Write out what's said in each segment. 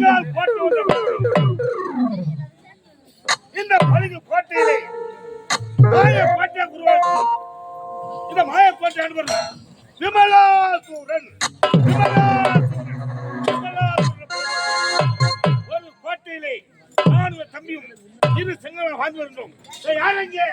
எங்களால் போட்டு விட இந்த பழுகு கோட்டையிலே மாய கோட்டை உருவாக்கி இந்த மாய கோட்டை அனுப்புறது விமலாசூரன் விமலாசூரன், விமலாசூரன். ஒரு கோட்டையிலே நானும் தம்பியும் இரு செங்கல் வாழ்ந்து வருகிறோம் யார் அங்கே?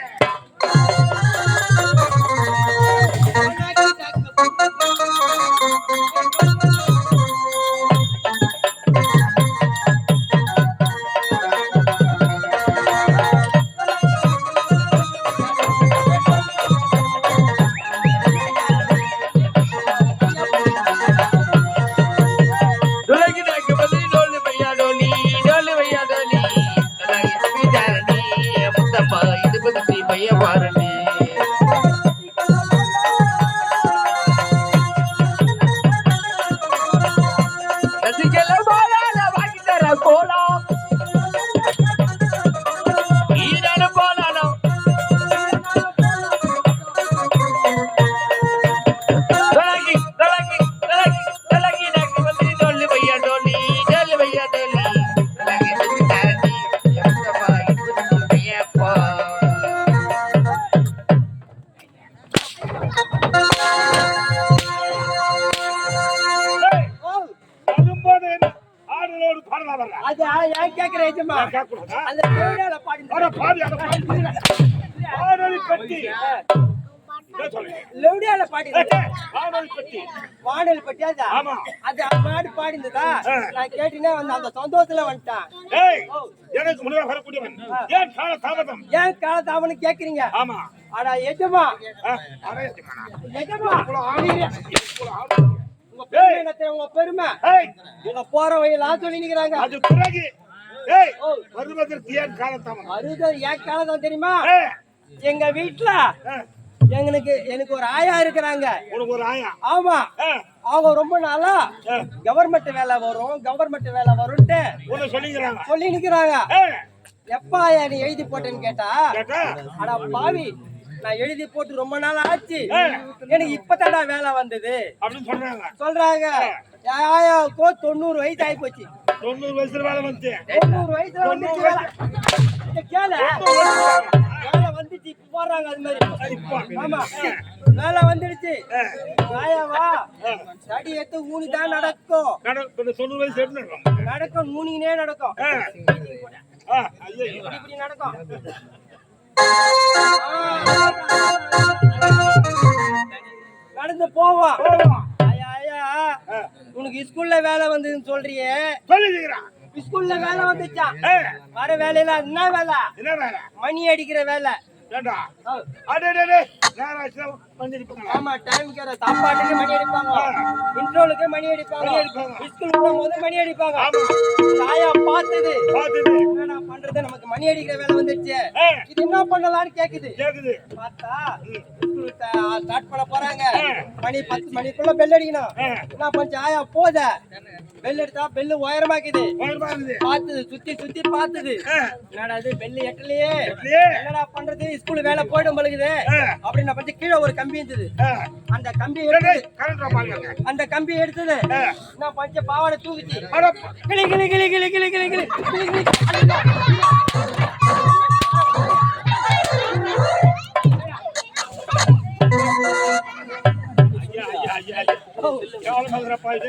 அது ஏன் கேக்குறேன். அந்த தேவையான பாடி பற்றி லெவடியால பாடினது வானொலி பட்டி. வானொலி பட்டி. அதா ஆமா. அது பாடி பாடினதா நான் கேட்டினா வந்து அந்த சந்தோஷத்துல வந்துட்டான். ஏய் எனக்கு ஏன் கால தாமதம்? ஏன் கால தாமதம் கேக்குறீங்க? ஆமா. அட எஜமா. எஜமா. எஜமா உங்க பெருமை உங்க போற வழியெல்லாம் சொல்லி நிக்கிறாங்க. அது பிறகு. ஏய் வருவதற்கு ஏன் கால தாமதம் அறுபது ஏன் காலம் தெரியுமா? எங்க வீட்டுல எங்களுக்கு எனக்கு ஒரு ஆயா இருக்கிறாங்க. உனக்கு ஒரு ஆயா? ஆமா. அவங்க ரொம்ப நாளா கவர்மெண்ட் வேலை வரும் கவர்மெண்ட் வேலை வரும்ட்டு சொல்லி நிக்கிறாங்க. எப்ப ஆயா நீ எழுதி போட்டேன்னு கேட்டா? அட பாவி. நான் எழுதி போட்டு ரொம்ப நாள் ஆச்சு. எனக்கு இப்பதாடா வேலை வந்தது. அப்படின்னு சொல்றாங்க. சொல்றாங்க. ஆயாவுக்கோ தொண்ணூறு வயசு ஆகி போச்சு. தொண்ணூறு வயசுல வேலை வந்துச்சு. தொண்ணூறு வயசுல வந்துச்சு வேலை. கேளு. வேலை வந்துச்சு. இப்ப போடுறாங்க அது மாதிரி. ஆமா. வேலை வந்துடுச்சு. ஆயாவா தடி எடுத்து ஊனி தான் நடக்கும் தொண்ணூறு வயசு நடக்கும் ஊனினே நடக்கும். இப்படி நடக்கும். நடந்து போவோம். உனக்கு ஸ்கூல்ல வேலை வந்ததுன்னு சொல்றியே. சொல்லிக்கிறான் ஸ்கூல்ல வேலை வந்துச்சா? ஏய், வர வேலையில என்ன வேலை? என்ன வேலை? மணி அடிக்கிற வேலை. ஏண்டா. அடே டே? ஆமா டைம் கேற சாப்பாட்டுக்கு மணி அடிப்பாங்க இன்ட்ரோலுக்கு மணி அடிப்பாங்க மணி அடிப்பாங்க. ஸ்கூல் போது மணி அடிப்பாங்க ஆமா. பார்த்தது. பாத்துட்டு, என்னடா பண்றது? நமக்கு மணி அடிக்கிற வேலை வந்துடுச்சு. ஏய், இது என்ன பண்ணலாம்னு கேக்குது. கேக்குது. பார்த்தா ஸ்டார்ட் பண்ண போறாங்க. மணி பத்து மணிக்குள்ள பெல் அடிக்கணும். என்ன பண்ணு ஆயா போத பெல் எடுத்தா பெல்லு உயரமாக்குது. பார்த்தது சுத்தி சுத்தி பார்த்தது ஆ, என்னடா இது பெல்லு எட்டலையே? என்னடா பண்றது ஸ்கூல் வேலை போயிடும் பழகுது. அப்படின்னு கொஞ்சம் கீழே ஒரு கம்பி இருந்தது அந்த கம்பி. அந்த கம்பி எடுத்தது. நான் பஞ்ச பாவாடை தூக்கிச்சு கிளி கிளி கிளி கிளி கிளி கிளி கிளி கிளி கிளி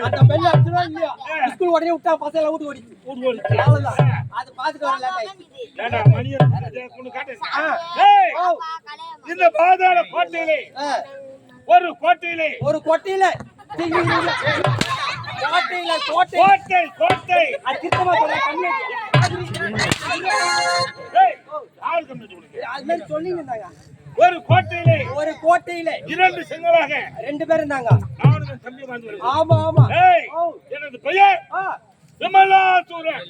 அந்த இல்லையா ஸ்கூல் உடனே விட்டா பசங்க எல்லாம் ஓடி ஓடிச்சு ஊர் அவ்வளவுதான் அது பார்த்துட்டு ஏண்டா, மணி கொண்டு காட்டு. ஏய், இந்த பாதாள கோட்டையிலே ஒரு கோட்டையிலே ஒரு கொட்டையில கோட்டையில கோட்டை கோட்டை கோட்டை அது திருத்தமா சொல்ல கண்ணு ஏய், அது மாதிரி சொல்லி இருந்தாங்க ஒரு கோட்டையிலே ஒரு கோட்டையில இரண்டு செங்கலாக ரெண்டு பேர் இருந்தாங்க நானும் தம்பி வருகிறோம். ஆமா ஆமா. எனது பெயர் ஆ. விமலாசூரன்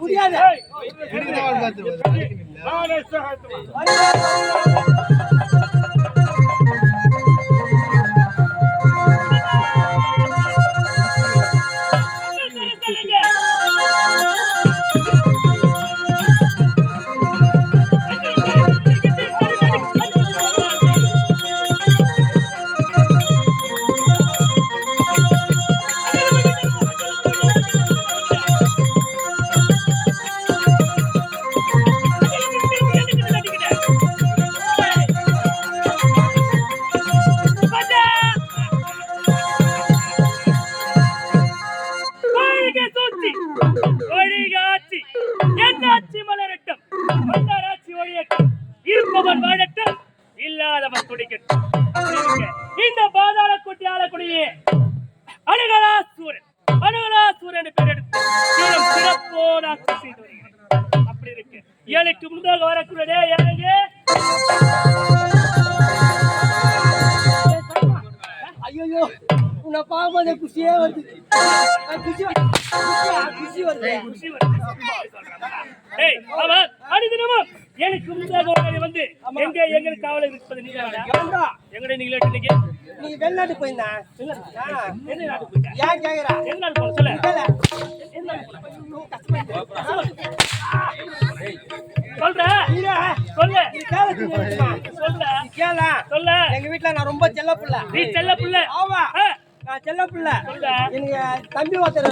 முடியாது. செல்ல பிள்ளை நீ செல்ல புள்ள ஆமா. நான் செல்ல பிள்ளை எனக்கு தம்பி ஒருத்தர்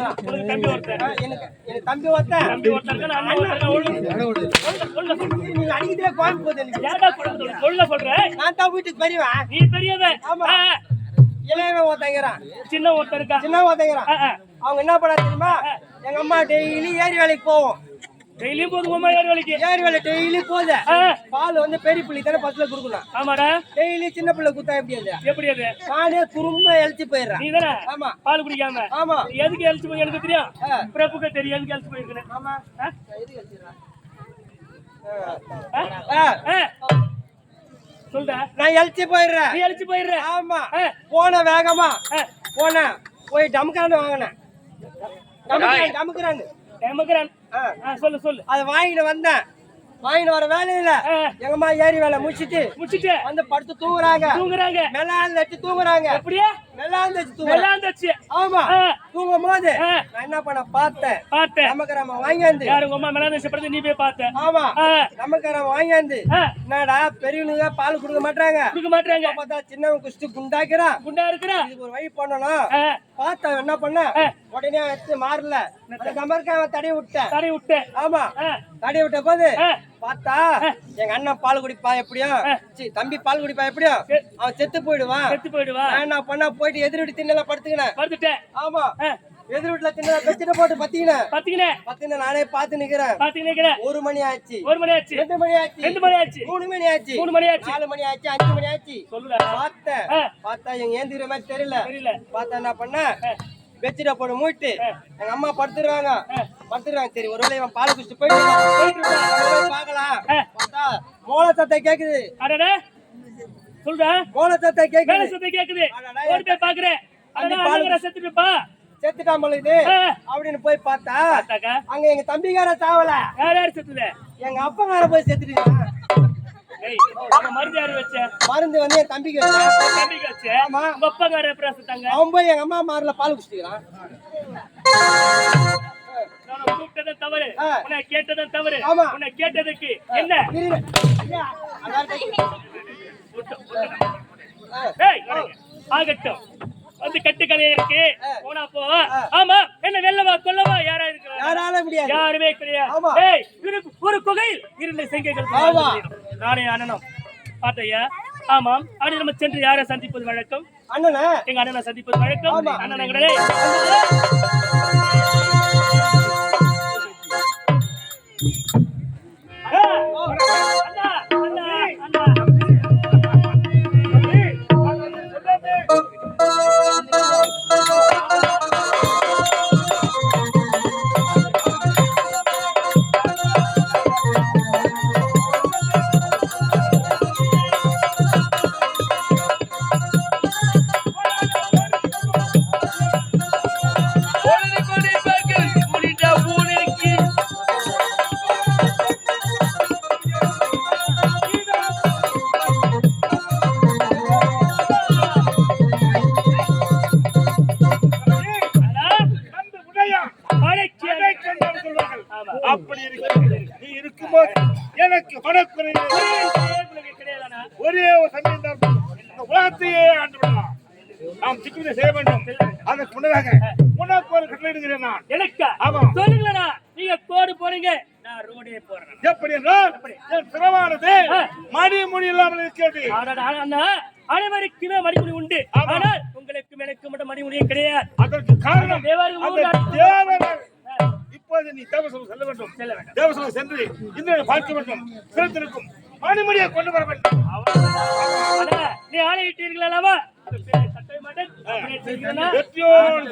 தம்பி எனக்கு எனக்கு தம்பி ஒருத்தன். தம்பி சொல்ல. நீங்க அடிக்கிறதே கோயம் போகுது எனக்கு ஏன்டா சொல்ல சொல்ற? சொல்ல சொல்ற? நான் தான் வீட்டுக்கு பெரியவன். நீ பெரியவன் ஆமா. இளையவன் ஒருத்தங்கிறான் சின்ன ஒருத்தன் இருக்கா சின்ன ஒருத்தங்கிறான். அவங்க என்ன பண்ணா தெரியுமா? எங்க அம்மா டெய்லி ஏரி வேலைக்கு போவோம். டெய்லியும் போது உமா ஏறு வலிக்கு ஏரி வேலை டெய்லி போகுது ஆ, பால் வந்து பெரிய பிள்ளை தானே பஸ்ல கொடுக்கணும் ஆமாடா டெய்லி சின்ன பிள்ளை குத்தா எப்படி அது எப்படி அது நானே குறும்ப எழுச்சி போயிடுறேன் நீ தானே ஆமா பால் குடிக்காம ஆமா எதுக்கு எழுச்சி போய் எனக்கு தெரியும். பிரபுக்கு தெரியும் எதுக்கு எழுச்சி போயிருக்கேன் ஆமா? எதுக்கு எழுச்சிடுறேன்? சொல்டா நான் எழுச்சி போயிடுறேன் நீ எழுச்சி போயிடுற ஆமா. போன வேகமா ஆ. போனேன் போய் டமுக்கான்னு வாங்கினேன் டமுக்குறான். ஆ, சொல்லு சொல்லு. அதை வாங்கிட்டு வந்தேன். வாங்கிட்டு வர வேலையில ஆ. எங்க அம்மா ஏரி வேலை முடிச்சிட்டு முடிச்சிட்டு. வந்து படுத்து தூங்குறாங்க. தூங்குறாங்க. மெல்லாந்து வச்சு தூங்குறாங்க. அப்படியே வச்சு தூங்குறாங்க வெள்ளாந்துச்சு ஆமா. தூங்கும் போது. நான் என்ன பண்ண பார்த்தேன். பார்த்தேன். நமக்கராம வாங்கியாந்து யாரு உங்க அம்மா மேலாந்து படுத்து நீ போய் பார்த்த. ஆமா. ஆ. நமக்கராம வாங்கியாந்து என்னடா பெரியவனுங்க பால் கொடுக்க மாட்டாங்க கொடுக்க மாட்டாங்க பார்த்தா சின்னவன் குடிச்சிட்டு குண்டாக்கிறான். குண்டா இருக்கிறா. இதுக்கு ஒரு வழி பண்ணணும். பார்த்தா என்ன பண்ண. உடனே எடுத்து மாறல. அந்த கமர்க்காம தடவி விட்டேன். தடை விட்டேன். ஆமா. ஆ, தடவி விட்ட போது பார்த்தா எங்க அண்ணன் பால் குடிப்பா எப்படியும் தம்பி பால் குடிப்பா எப்படியும். அவன் செத்து போயிடுவான். செத்து போயிடுவா. நான் என்ன பண்ண போயிட்டு எதிர் வீட்டு திண்ணல படுத்துக்கினேன். படுத்துட்டேன். ஆமா. எதிர் வீட்டுல திண்ணல பெச்சிட்டு போட்டு பத்திக்கினேன். பாத்தீங்கண்ணே பத்தின நானே பார்த்து நிக்கிறேன். பாத்தீங்கன்னு நிக்கிறேன். ஒரு மணி ஆச்சு. ஒரு மணி ஆச்சு. ரெண்டு மணி ஆச்சு. ரெண்டு மணி ஆச்சு. மூணு மணி ஆச்சு. மூணு மணி ஆச்சு. நாலு மணி ஆச்சு அஞ்சு மணி ஆச்சு. சொல்லுடா பார்த்தேன். பார்த்தா இவங்க ஏந்திர மாதிரி தெரியல. தெரியல. பார்த்தா என்ன பண்ண பெச்சிட போட்டு மூட்டு எங்க அம்மா படுத்துருவாங்க. படுத்துருவாங்க சரி ஒருவேளை இவன் பால் குடிச்சிட்டு போயிட்டு பார்க்கலாம். மோள சத்தை கேக்குது. அடடே. சொல்றா. மோள சத்தை வேலை கேக்குது. சத்தம் கேக்குது ஓடி போய் பாக்குறேன் அடடா பால் அண்ணங்கிற செத்துட்டுப்பா செத்துட்டான் போல இது. அப்படின்னு போய் பார்த்தா அங்க எங்க தம்பிக்கார சாவல. யார் யார் செத்துது? எங்க அப்பங்கார போய் செத்துட்டு அந்த மருந்து யாரு வச்ச? மருந்து வந்து என் தம்பிக்கு வச்சான். தம்பிக்கு ஆமா. செத்தாங்க? அவன் போய் எங்க அம்மா மாரில பால் கூப்பிட்டதும் தவறு. உன்னை கேட்டதும் தவறு. உன்னை கேட்டதுக்கு என்ன. ஆகட்டும். வந்து கட்டு கதை இருக்கு போனா போ. ஆமா. என்ன வெல்லவா கொல்லவா யாரா இருக்கு யாரால முடியாது. யாருமே கிடையாது. ஏய் ஒரு குகையில் இரண்டு செங்கைகள் ஆமா. நானே அண்ணனும். பார்த்தையா? ஆமாம். அடுத்து நம்ம சென்று யாரை சந்திப்பது வழக்கம்? அண்ணனா. எங்க அண்ணனை சந்திப்பது வழக்கம்? ஆமா. நான் எனக்கா ஆமா. சொல்லுங்களா நீங்க கோடு போறீங்க நான் ரோடே போறேன் எப்படி என்றால் என் சிரமானது. மணி மொழி இல்லாமல் இருக்கிறது. ஆடாடா, அண்ணா, அனைவருக்குமே மணிமுடி உண்டு. ஆனால் உங்களுக்கு எனக்கு மட்டும் மணிமுடியே கிடையாது? அதற்கு காரணம் இப்போது நீ தேவசலம் செல்ல வேண்டும். செல்ல வேண்டும். தேவசலம் சென்று இந்திரனை பார்க்க வேண்டும். சிறத்திருக்கும் மணிமணியை கொண்டு வர வேண்டும். நீ ஆணையிட்டீர்கள்? வெற்றியோடு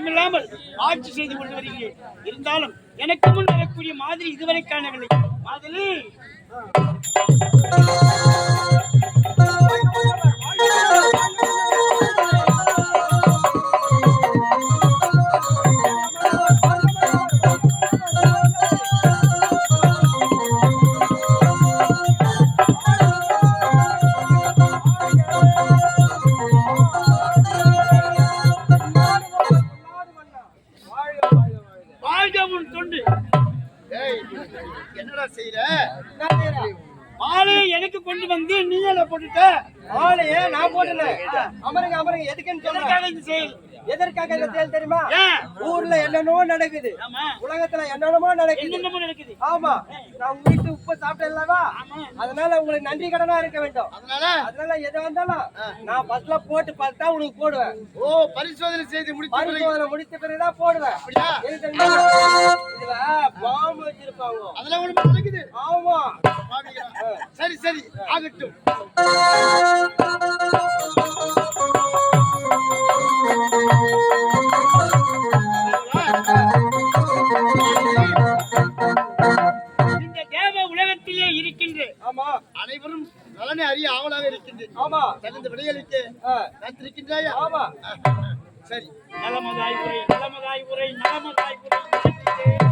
குறைவில்லாமல் ஆட்சி செய்து கொண்டு வருகிறேன். இருந்தாலும் எனக்கு முன் வரக்கூடிய மாதிரி இதுவரை காணவில்லை. மாதிரி தொண்டு என்னடா செய்யற மாலையை எனக்கு கொண்டு வந்து நீ என்ன போட்டுட்ட. ஆளையே நான் போடல. அமருங்க அமருங்க எதுக்குன்னு செயல்? எதற்காக இந்த செயல் தெரியுமா? ஊர்ல என்னென்னமோ நடக்குது. உலகத்துல என்னென்னமோ நடக்குது. ஆமா. நான் வீட்டு உப்பு சாப்பிட்டேன்லவா? அதனால உங்களுக்கு நன்றி கடனா இருக்க வேண்டும். அதனால? எது வந்தாலும் நான் ஃபர்ஸ்ட்ல போட்டு பார்த்தா உனக்கு போடுவேன். ஓ பரிசோதனை செய்து பிறகு? பரிசோதனை முடித்த பிறகுதான் போடுவேன். இதுல பாம்பு வச்சிருப்பாங்க. அதெல்லாம் ஒண்ணு நடக்குது ஆமா. சரி சரி. ஆகட்டும். நலனை அறிய ஆவலாக இருக்கின்றேன். ஆமா. தகுந்த விடையளிக்க ஆ, காத்திருக்கின்றாயா ஆமா. சரி. நலமதாய் உரை நலமதாய் உரை நலமதாய் உரை.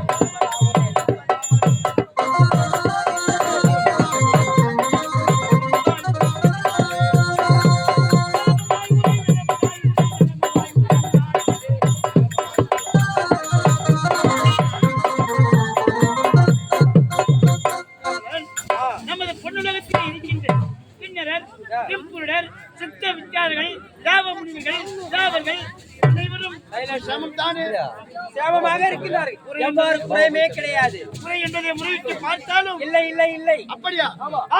சேமமாக இருக்கிறார்கள் எவ்வாறு குறையுமே கிடையாது. குறை என்பதை முறையிட்டு பார்த்தாலும் இல்லை இல்லை இல்லை. அப்படியா?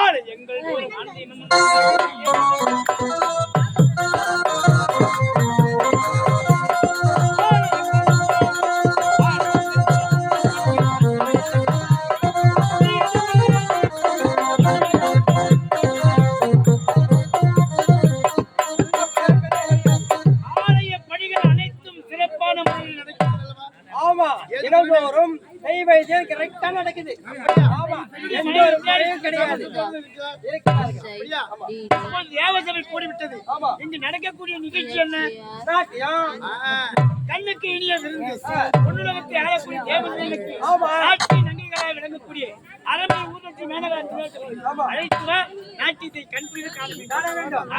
ஆளு எங்கள் சிறப்பான முறையில் நடக்கிறது ஆமா தினந்தோறும் நெய் வைத்தியம் கரெக்டா நடக்குது. ஆமா எந்த ஒரு குறையும் கிடையாது. தேவசபை கூடிவிட்டது இங்கு நடக்கக்கூடிய நிகழ்ச்சி என்ன? நாட்டியம் ஆ, கண்ணு விருந்துக்கு இனிய விருந்து. பொன்னுலகத்தை ஆளக்கூடிய தேவதைகளுக்கு ஆமா. ஆட்சி நங்கைகளாக விளங்கக்கூடிய அரமை ஊதத்தி மேனகராஜ் அழைத்துவ நாட்டியத்தை கண்பிடி காண வேண்டும்.